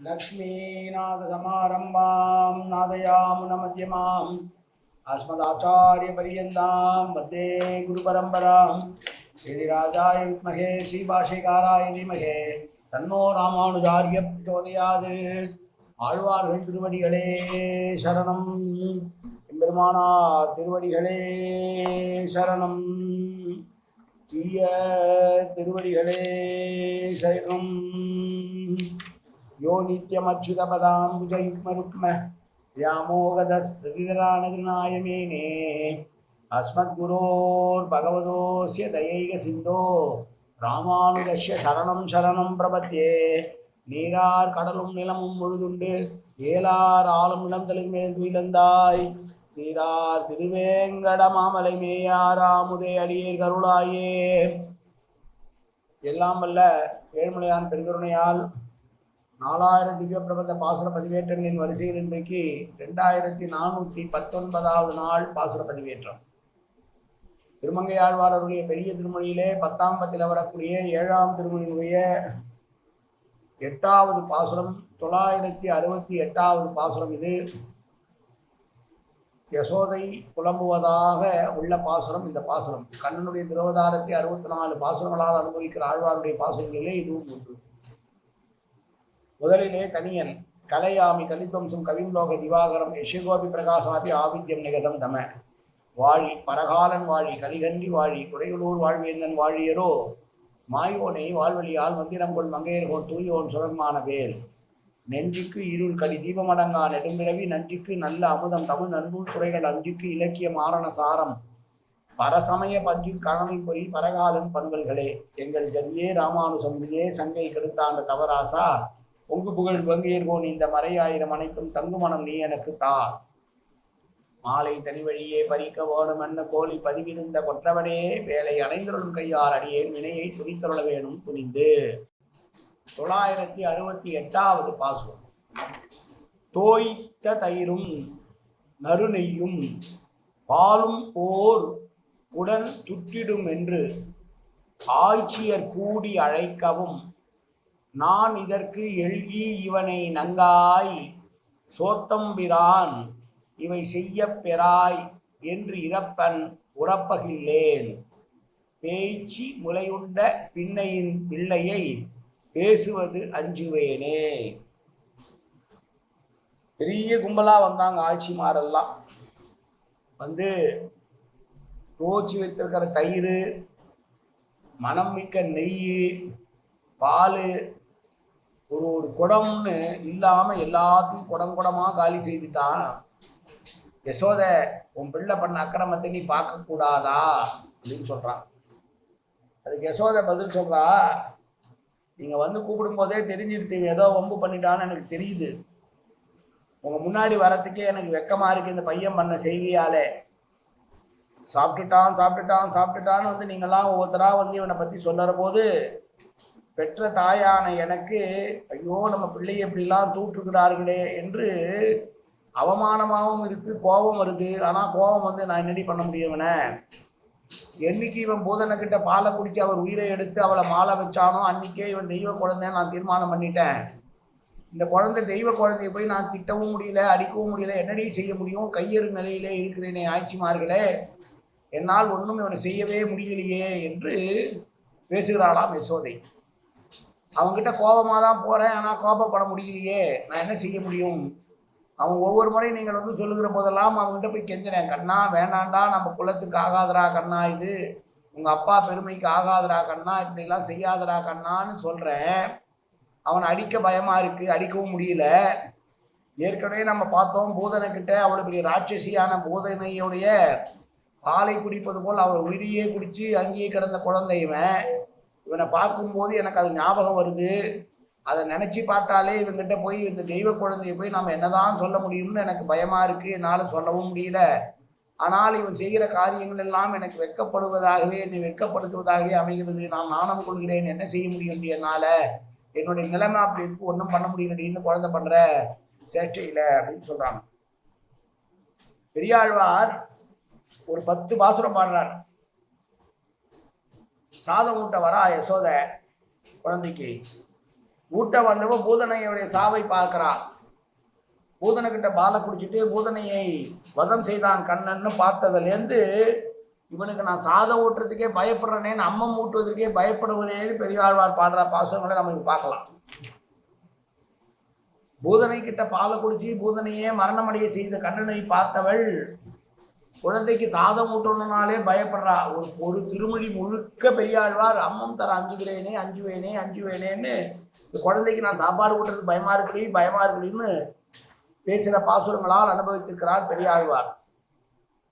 लक्ष्मीनाथसमारम्भां नादयामुनमध्यमाम् अस्मदाचार्यपर्यन्तां वन्दे गुरुपरम्परां यदि राजाय विद्महे श्रीभाषिकाराय धीमहे தன்னோ ராமானுஜாரிய பிரச்சோதயாது ஆழ்வார்கள் திருவடிகளே சரணம் எம்பெருமானார் திருவடிகளே சரணம் தீய திருவடிகளே சரணம் யோ நித்யமச்சுதபதாம்புஜயுக்மருக்ம வியாமோகதஸ்திரானகிருநாய மேனே அஸ்மத்குரோர் பகவதோஸ்ய தயைக சிந்தோ ராமானுஜஸ்ய சரணம் சரணம் பிரபத்தியே நீரார் கடலும் நிலமும் முழுதுண்டு ஏலார் ஆளும் இளந்தலில் மேல் துயிலந்தாய் சீரார் திருவேங்கட மாமலை மேயாராமுதே அடியேர் கருளாயே। எல்லாம் வல்ல ஏழ்மலையான் பெருங்கருணையால் நாலாயிரம் திவ்ய பிரபந்த பாசுர பதிவேற்றங்களின் வரிசையில் இன்றைக்கு ரெண்டாயிரத்தி நானூற்றி பத்தொன்பதாவது நாள் பாசுர பதிவேற்றம். திருமங்கை ஆழ்வாரருடைய பெரிய திருமொழியிலே பத்தாம் பத்தில் வரக்கூடிய ஏழாம் திருமொழியினுடைய எட்டாவது பாசுரம் தொள்ளாயிரத்தி அறுபத்தி எட்டாவது பாசுரம் இது. யசோதை புலம்புவதாக உள்ள பாசுரம் இந்த பாசுரம். கண்ணனுடைய திருவதாரத்தை அறுபத்தி நாலு பாசுரங்களால் அனுபவிக்கிற ஆழ்வாருடைய பாசுரங்களிலே இதுவும் ஒன்று. முதலிலே தனியன் கலையாமி கலித்வம்சம் கவிம்லோக திவாகரம் யஷகோபி பிரகாசாபி ஆவித்யம் நிகதம் தம. வாழி பரகாலன் வாழி கலிகன்றி வாழி குறைகளூர் வாழ்வேந்தன் வாழியரோ மாயோனை வாழ்வழியால் மந்திரங்கொள் மங்கையர்கோன் தூயோன் சுரன்மான வேல். நெஞ்சுக்கு இருள் கலி தீபமடங்கா நெடும்பிறவி நஞ்சுக்கு நல்ல அமுதம் தமிழ் நன்புள் துறைகள் அஞ்சுக்கு இலக்கிய மாரண சாரம். பரசமய பஞ்சு கணனை பொறி பரகாலன் பண்பல்களே எங்கள் கதியே ராமானுசம்பியே சங்கை கெடுத்தாண்ட தவராசா. பொங்கு புகழ் வங்கியர்கோன் இந்த மறையாயிரம் அனைத்தும் தங்குமணம் நீ எனக்கு தா. மாலை தனி வழியே பறிக்க வேணும் என்ன கோழி பதிவிருந்த கொற்றவனே வேலை அணைந்தருளும் கையால் அடியேன் வினையை துணித்தருள வேணும் துணிந்து. தொள்ளாயிரத்தி அறுபத்தி எட்டாவது பாசுரம். தோய்த்த தயிரும் நறுநெய்யும் பாலும் ஓர் உடன் துட்டிடும் என்று ஆட்சியர் கூடி அழைக்கவும் நான் இதற்கு எழுகி இவனை நங்காய் சோத்தம்பிரான் இவை செய்ய பெறாய் என்று இறப்பன் உறப்பகில்லேன். பேச்சு முலையுண்ட பின்னையின் பிள்ளையை பேசுவது அஞ்சுவேனே. பெரிய கும்பலா வந்தாங்க ஆட்சிமாரெல்லாம். வந்து தோச்சி வைத்திருக்கிற தயிர் மனம் மிக்க நெய் பால் ஒரு ஒரு குடம்னு இல்லாமல் எல்லாத்தையும் குடம் குடமாக காலி செய்துட்டான். யசோத உன் பிள்ளை பண்ண அக்கிரமத்தை நீ பார்க்கக்கூடாதா? அப்படின்னு சொல்கிறான் அதுக்கு யசோத பதில் சொல்கிறா நீங்கள் வந்து கூப்பிடும்போதே தெரிஞ்சிருத்தீங்க ஏதோ வம்பு பண்ணிட்டான்னு எனக்கு தெரியுது. உங்கள் முன்னாடி வரத்துக்கே எனக்கு வெக்கமாக இருக்குது இந்த பையன் பண்ண செய்கையாலே. சாப்பிட்டுட்டான் சாப்பிட்டுட்டான் சாப்பிட்டுட்டான்னு வந்து நீங்களாம் ஒவ்வொருத்தராக வந்து இவனை பற்றி சொல்லுற போது பெற்ற தாயான எனக்கு ஐயோ நம்ம பிள்ளையை எப்படிலாம் தூற்றுகிறார்களே என்று அவமானமாகவும் இருக்குது கோபம் வருது. ஆனால் கோபம் வந்து நான் என்னடி பண்ண முடியவனே என்னைக்கு இவன் பூதனக்கிட்ட பாலை குடித்து அவர் உயிரை எடுத்து அவளை மாலை வச்சானோ அன்னைக்கே இவன் தெய்வ குழந்தைன்னு நான் தீர்மானம் பண்ணிட்டேன். இந்த குழந்தை தெய்வ குழந்தைய போய் நான் திட்டவும் முடியல அடிக்கவும் முடியல என்னடி செய்ய முடியும்? கையெறு நிலையிலே இருக்கிறேனே ஆட்சிமார்களே என்னால் ஒன்றும் இவனை செய்யவே முடியலையே என்று பேசுகிறாளாம் யசோதை. அவங்ககிட்ட கோபமாக தான் போகிறேன் ஆனால் கோபப்பட முடியலையே. நான் என்ன செய்ய முடியும்? அவன் ஒவ்வொரு முறையும் நீங்கள் வந்து சொல்லுகிற போதெல்லாம் அவங்ககிட்ட போய் கெஞ்சினேன் கண்ணா வேணாண்டா நம்ம குலத்துக்கு ஆகாதரா கண்ணா இது. உங்கள் அப்பா பெருமைக்கு ஆகாதரா கண்ணா இப்படிலாம் செய்யாதரா கண்ணான்னு சொல்கிறேன் அவனை அடிக்க பயமாக இருக்குது அடிக்கவும் முடியல. ஏற்கனவே நம்ம பார்த்தோம் பூதனைக்கிட்ட அவ்வளோ பெரிய ராட்சசியான பூதனையுடைய பாலை குடிப்பது போல் அவள் உயிரியே குடித்து அங்கேயே கிடந்த குழந்தை இவனை பார்க்கும்போது எனக்கு அது ஞாபகம் வருது. அதை நினச்சி பார்த்தாலே இவங்கிட்ட போய் இந்த தெய்வ குழந்தைய போய் நாம் என்னதான் சொல்ல முடியும்னு எனக்கு பயமாக இருக்குது என்னால் சொல்லவும் முடியல. ஆனால் இவன் செய்கிற காரியங்கள் எல்லாம் எனக்கு வெட்கப்படுவதாகவே என்னை வெட்கப்படுத்துவதாகவே அமைகிறது. நான் நாணம் கொள்கிறேன். என்ன செய்ய முடியும் என்னால்? என்னுடைய நிலைமை அப்படி இருக்கு. ஒன்றும் பண்ண முடியலடின்னு குழந்தை பண்ணுற சேஷ்டையில் அப்படின்னு சொல்கிறாங்க பெரியாழ்வார் ஒரு பத்து பாசுரம் பாடுறார். சாதம் ஊட்ட வரா யசோத? குழந்தைக்கு. ஊட்ட வந்தவ பூதனையுடைய சாவை பார்க்கிறா. பூதனைக்கிட்ட பாலை குடிச்சிட்டு பூதனையை வதம் செய்தான் கண்ணன்னு பார்த்ததுலேருந்து இவனுக்கு நான் சாதம் ஊட்டுறதுக்கே பயப்படுறேனேன்னு அம்மம் ஊட்டுவதற்கே பயப்படுவனேன்னு பெரியாழ்வார் பாடுற பாசுரங்களை நம்ம பார்க்கலாம். பூதனை கிட்ட பாலை குடிச்சு பூதனையே மரணமடைய செய்த கண்ணனை பார்த்தவள் குழந்தைக்கு சாதம் ஊட்டணும்னாலே பயப்படுறா. ஒரு ஒரு திருமொழி முழுக்க பெரியாழ்வார் அம்மம் தர அஞ்சுகிறேனே அஞ்சுவேனே அஞ்சுவேனேன்னு இந்த குழந்தைக்கு நான் சாப்பாடு ஊட்டுறதுக்கு பயமா இருக்குடி பயமா இருக்குடின்னு பேசின பாசுரங்களால் அனுபவித்திருக்கிறார் பெரியாழ்வார்.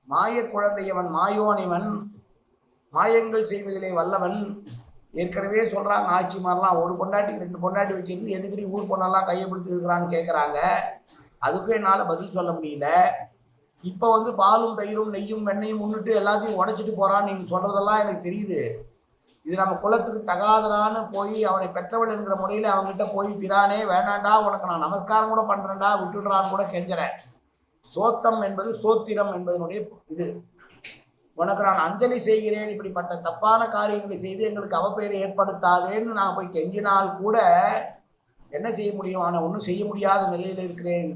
மாய குழந்தையவன் மாயோனிவன் மாயங்கள் செய்வதிலே வல்லவன். ஏற்கனவே சொல்கிறாங்க ஆட்சி மாதிரிலாம் ஒரு பொண்டாட்டிக்கு ரெண்டு பொண்டாட்டி வச்சிருந்து எதுக்கடி ஊர் பொண்ணெல்லாம் கையை பிடிச்சிருக்கிறான்னு கேட்குறாங்க அதுக்கும் என்னால் பதில் சொல்ல முடியல. இப்போ வந்து பாலும் தயிரும் நெய்யும் வெண்ணையும் முன்னிட்டு எல்லாத்தையும் உடைச்சிட்டு போறான்னு நீங்கள் சொல்றதெல்லாம் எனக்கு தெரியுது. இது நம்ம குலத்துக்கு தகாதரான்னு போய் அவனை பெற்றவள் என்கிற முறையில் அவங்ககிட்ட போய் பிரானே வேணாண்டா உனக்கு நான் நமஸ்காரம் கூட பண்ணுறேன்டா விட்டுடுறான்னு கூட கெஞ்சுறேன். சோத்தம் என்பது சோத்திரம் என்பதனுடைய இது. உனக்கு நான் அஞ்சலி செய்கிறேன் இப்படிப்பட்ட தப்பான காரியங்களை செய்து எங்களுக்கு அவப்பெயரை ஏற்படுத்தாதேன்னு நான் போய் கெஞ்சினால் கூட என்ன செய்ய முடியும்? ஆனால் ஒன்றும் செய்ய முடியாத நிலையில் இருக்கிறேன்.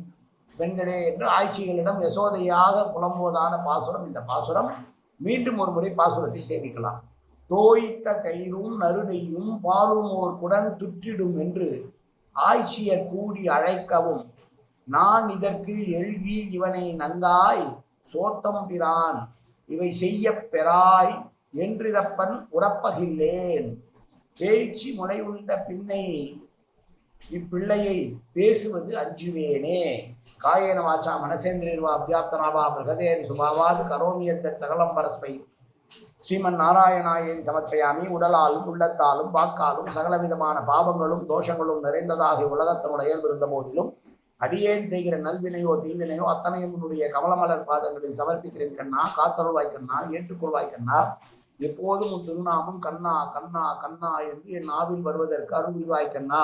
பெண்களே என்று ஆட்சிகளிடம் யசோதையாக புலம்புவதான பாசுரம். இந்த பாசுரம் மீண்டும் ஒரு முறை பாசுரத்தை சேமிக்கலாம். தோய்த்த கயிறும் நறுநெய்யும் பாலும் ஓர் குடன் துற்றிடும் என்று ஆய்ச்சியர் கூடி அழைக்கவும் நான் இதற்கு எழுகி இவனை நந்தாய் சோத்தம் பிரான் இவை செய்ய பெறாய் என்றிறப்பன் உறப்பகில்லேன். பேச்சு முனை உண்ட பின்னை இப்பிள்ளையை பேசுவது அஞ்சுவேனே. காயேன வாச்சா மனசேந்திரா அபியாப்தனாவா பிரகதேன் சுபாவாது கரோமியத்த சகலம் பரஸ்மை ஸ்ரீமன் நாராயணாயை சமர்ப்பயாமி உடலாலும் உள்ளத்தாலும் வாக்காலும் சகலவிதமான பாவங்களும் தோஷங்களும் நிறைந்ததாகி உலகத்தினுடைய இருந்த போதிலும் அடியேன் செய்கிற நல்வினையோ தீவினையோ அத்தனையும் உன்னுடைய கமலமலர் பாதங்களில் சமர்ப்பிக்கிறேன் கண்ணா காத்தருள்வாய் கண்ணா ஏற்றுக்கொள்வாய் கண்ணா. எப்போதும் உன் திருநாமம் கண்ணா கண்ணா கண்ணா என்று என் நாவில் வருவதற்கு அருள்வாய் கண்ணா.